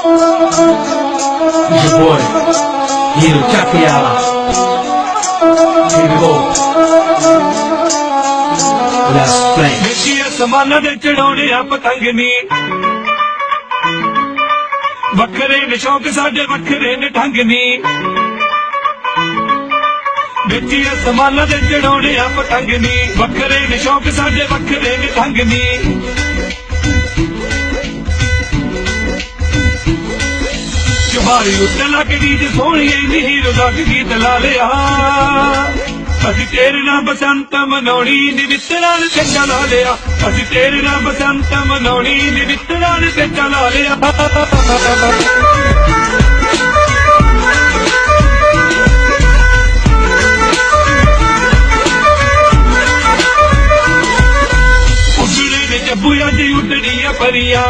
Your boy, Hiro Takayama. Here we go. Let's play. ਮਿੱਟੀ ਅਸਮਾਨਾਂ ਦੇ ਚੜਾਉਣੇ ਆ ਪਤੰਗ ਨੀ ਵੱਖਰੇ ਨੇ ਸ਼ੌਕ ਸਾਡੇ ਵੱਖਰੇ ਨੇ ਢੰਗ ਨੀ ਮਿੱਟੀ ਅਸਮਾਨਾਂ ਦੇ ਚੜਾਉਣੇ ਆ ਪਤੰਗ ਨੀ ਵੱਖਰੇ ਨੇ ਸ਼ੌਕ ਸਾਡੇ ਵੱਖਰੇ ਨੇ ਢੰਗ ਨੀ ਜਵਾਰੀ ਉੱਤੇ ਲੱਗਦੀ ਜੇ ਸੋਹਣੀ ਇੰਨੀ ਹੀਰੋ ਗੀਤ ਲਾ ਲਿਆ। ਅਸੀਂ ਤੇਰੇ ਨਾਲ ਬਸੰਤ ਮਨਾਉਣੀ ਨੀ ਨੇ ਚੰਗਾ ਲਾ ਲਿਆ। ਅਸੀਂ ਤੇਰੇ ਨਾਲ ਬਸੰਤ ਮਨਾਉਣੀ ਨੀ ਨੇ ਚੰਗਾ ਲਾ ਲਿਆ। ਉੱਡਣੇ ਨੇ ਜੱਬੂ ਅੱਜ ਉੱਡਣੀਆਂ ਪਰੀਆਂ।